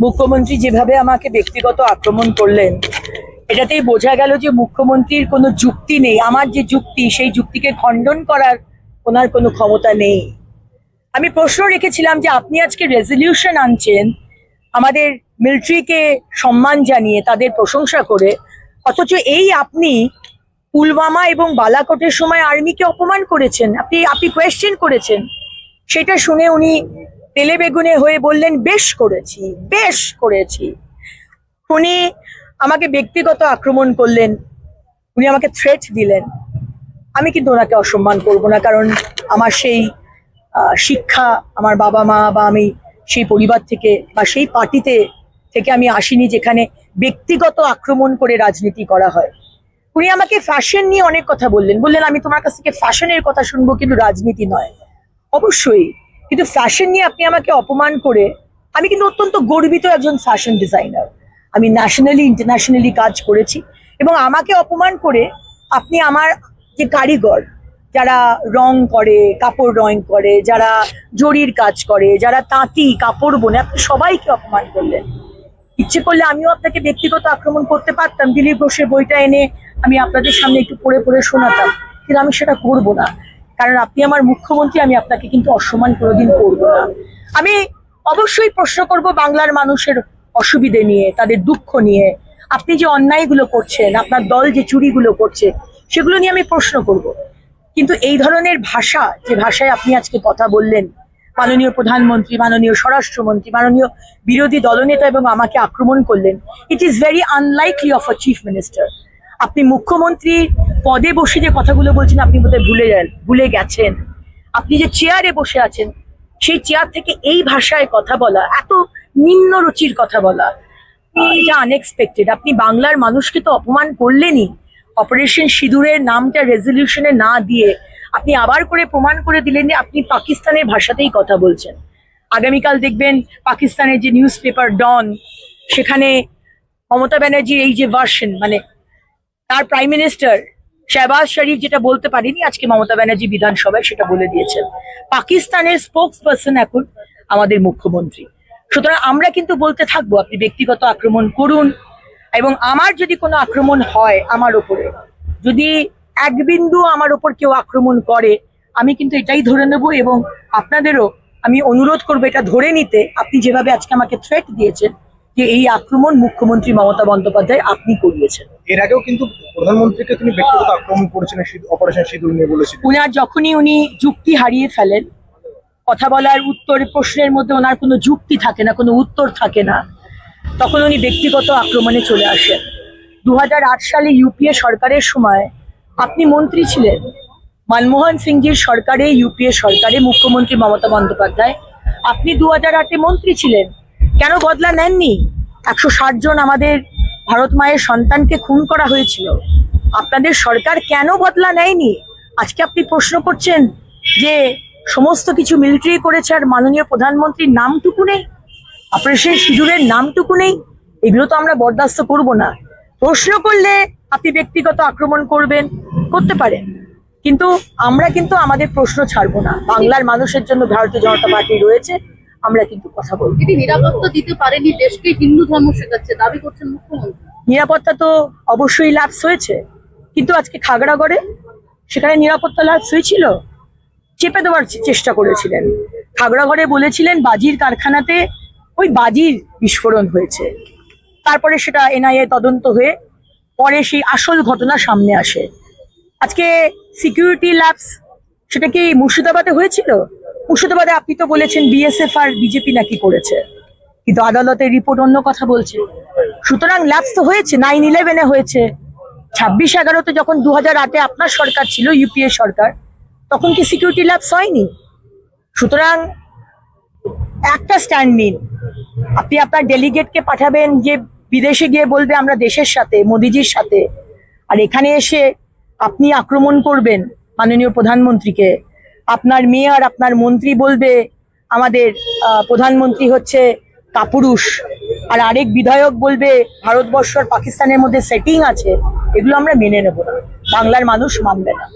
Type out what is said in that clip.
মুখ্যমন্ত্রী যেভাবে আমাকে ব্যক্তিগত আক্রমণ করলেন, এটাতেই বোঝা গেল যে মুখ্যমন্ত্রীর কোনো যুক্তি নেই। আমার যে যুক্তি, সেই যুক্তিকে খণ্ডন করার ওনার কোনো ক্ষমতা নেই। আমি প্রশ্ন রেখেছিলাম যে আপনি আজকে রেজলিউশন আনছেন, আমাদের মিলিটারিকে সম্মান জানিয়ে, তাদের প্রশংসা করে, অথচ এই আপনি পুলওয়ামা এবং বালাকোটের সময় আর্মিকে অপমান করেছেন। আপনি আপনি কোয়েশ্চেন করেছেন। সেটা শুনে উনি তেলে বেগুনে হয়ে বললেন, বেশ করেছি বেশ করেছি। উনি আমাকে ব্যক্তিগত আক্রমণ করলেন, উনি আমাকে থ্রেট দিলেন। আমি কিন্তু ওনাকে অসম্মান করব না, কারণ আমার সেই শিক্ষা আমার বাবা মা বা আমি সেই পরিবার থেকে বা সেই পার্টিতে থেকে আমি আসিনি যেখানে ব্যক্তিগত আক্রমণ করে রাজনীতি করা হয়। উনি আমাকে ফ্যাশন নিয়ে অনেক কথা বললেন। বললেন, আমি তোমার কাছ থেকে ফ্যাশনের কথা শুনব, কিন্তু রাজনীতি নয়। অবশ্যই কিন্তু ফ্যাশন নিয়ে আপনি আমাকে অপমান করে, আমি কিন্তু অত্যন্ত গর্বিত একজন ফ্যাশন ডিজাইনার আমি ন্যাশনালি ইন্টারন্যাশনালি কাজ করেছি এবং আমাকে অপমান করে আপনি আমার যে কারিগর, যারা রং করে, কাপড় রং করে, যারা জরির কাজ করে, যারা তাঁতি, কাপড় বোনে, আপনি সবাইকে অপমান করলেন। ইচ্ছে করলে আমিও আপনাকে ব্যক্তিগত আক্রমণ করতে পারতাম। দিলীপ ঘোষের বইটা এনে আমি আপনাদের সামনে একটু পড়ে পড়ে শোনাতাম। কিন্তু আমি সেটা করব না। কারণ আপনি আমার মুখ্যমন্ত্রী, আমি আপনাকে কিন্তু অসম্মান কোনোদিন করব না। আমি অবশ্যই প্রশ্ন করব বাংলার মানুষের অসুবিধে নিয়ে, তাদের দুঃখ নিয়ে। আপনি যে অন্যায়গুলো করছেন, আপনার দল যে চুরিগুলো করছে, সেগুলো নিয়ে আমি প্রশ্ন করব। কিন্তু এই ধরনের ভাষা, যে ভাষায় আপনি আজকে কথা বললেন, মাননীয় প্রধানমন্ত্রী, মাননীয় স্বরাষ্ট্রমন্ত্রী, মাননীয় বিরোধী দলনেতা এবং আমাকে আক্রমণ করলেন it is very unlikely of a chief minister আপনি মুখ্যমন্ত্রী পদে বসে যে কথাগুলো বলছেন, আপনি বোধহয় ভুলে ভুলে গেছেন। আপনি যে চেয়ারে বসে আছেন, সেই চেয়ার থেকে এই ভাষায় কথা বলা, এত নিম্ন রুচির কথা বলা এটা আনএক্সপেক্টেড আপনি বাংলার মানুষকে তো অপমান করলেনই। অপারেশন সিঁদুরের নামটা রেজলিউশনে না দিয়ে আপনি আবার করে প্রমাণ করে দিলেন যে আপনি পাকিস্তানের ভাষাতেই কথা বলছেন। আগামীকাল দেখবেন পাকিস্তানের যে নিউজ পেপার ডন সেখানে মমতা ব্যানার্জির এই যে ভার্সন মানে তার প্রাইম মিনিস্টার শাহবাজ শরীফ যেটা বলতে পারেনি, আজকে মমতা ব্যানার্জি বিধানসভায় সেটা বলে দিয়েছেন। পাকিস্তানের স্পোক্স পার্সন এখন আমাদের মুখ্যমন্ত্রী। সুতরাং আমরা কিন্তু বলতে থাকব, আপনি ব্যক্তিগত আক্রমণ করুন এবং আমার যদি কোনো আক্রমণ হয় আমার ওপরে, যদি এক বিন্দু আমার ওপর কেউ আক্রমণ করে, আমি কিন্তু এটাই ধরে নেব এবং আপনাদেরও আমি অনুরোধ করব এটা ধরে নিতে। আপনি যেভাবে আজকে আমাকে থ্রেট দিয়েছেন যে এই আক্রমণ মুখ্যমন্ত্রী মমতা বন্দ্যোপাধ্যায় আপনি করিয়েছেন। এর আগেও কিন্তু প্রধানমন্ত্রীকে তিনি ব্যক্তিগত আক্রমণ করেছেন অপারেশন সিঁদুর নিয়ে বলেছিলেন। উনার যখনই উনি যুক্তি হারিয়ে ফেলেন কথা বলার উত্তর প্রশ্নের মধ্যে ওনার কোনো যুক্তি থাকে না কোনো উত্তর থাকে না তখন উনি ব্যক্তিগত আক্রমণে চলে আসেন। দু হাজার আট সালে ইউপিএ সরকারের সময় আপনি মন্ত্রী ছিলেন মনমোহন সিংজির সরকারে ইউপিএ সরকারে মুখ্যমন্ত্রী মমতা বন্দ্যোপাধ্যায় আপনি দু হাজার আটে মন্ত্রী ছিলেন কেন বদলা নেননি? একশো ষাট জন আমাদের ভারত মায়ের সন্তানকে খুন করা হয়েছিল। আপনাদের সরকার কেন বদলা নেয়নি? আজকে আপনি প্রশ্ন করছেন যে সমস্ত কিছু মিলিটারি করেছে আর মাননীয় প্রধানমন্ত্রীর নামটুকু নেই? অপারেশন সিঁদুরের নামটুকু নেই? এগুলো তো আমরা বরদাস্ত করব না। প্রশ্ন করলে আপনি ব্যক্তিগত আক্রমণ করবেন, করতে পারেন। কিন্তু আমরা কিন্তু আমাদের প্রশ্ন ছাড়বো না। বাংলার মানুষের জন্য ভারতীয় জনতা পার্টি রয়েছে। আমরা কিন্তু কথা বলব। এটি নিরাপত্তা দিতে পারেনি দেশকে হিন্দু ধর্ম শেখাচ্ছে দাবি করছেন মুখ্যমন্ত্রী। নিরাপত্তা তো অবশ্যই ল্যাপস হয়েছে কিন্তু আজকে খাগড়াগড়ে সেখানে নিরাপত্তা ল্যাপস হয়েছিল চেপে দেওয়ার চেষ্টা করেছিলেন। খাগড়াগড়ে বলেছিলেন বাজির কারখানাতে ওই বাজির বিস্ফোরণ হয়েছে। তারপরে সেটা এনআইএ তদন্ত হয়ে পরে সেই আসল ঘটনা সামনে আসে। আজকে সিকিউরিটি ল্যাবস সেটা কি মুর্শিদাবাদে হয়েছিল? মুর্শিদাবাদে আপনি তো বলেছেন বিএসএফ আর বিজেপি নাকি করেছে। কিন্তু আদালতের রিপোর্ট অন্য কথা বলছে। সুতরাং ল্যাপস তো হয়েছে নাইন ইলেভেনে হয়েছে। ছাব্বিশ এগারোতে যখন দু হাজার আটে আপনার সরকার ছিল ইউপিএ সরকার, তখন কি সিকিউরিটি ল্যাবস হয়নি? সুতরাং একটা স্ট্যান্ড নিন আপনি আপনার ডেলিগেটকে পাঠাবেন যে বিদেশে গিয়ে বলবে আমরা দেশের সাথে, মোদিজির সাথে। আর এখানে এসে আপনি আক্রমণ করবেন মাননীয় প্রধানমন্ত্রীকে। আপনার মেয়ে আর আপনার মন্ত্রী বলবে, আমাদের প্রধানমন্ত্রী হচ্ছে কাপুরুষ। আর আরেক বিধায়ক বলবে, ভারতবর্ষ আর পাকিস্তানের মধ্যে সেটিং আছে, এগুলো আমরা মেনে নেব না। বাংলার মানুষ মানবে না।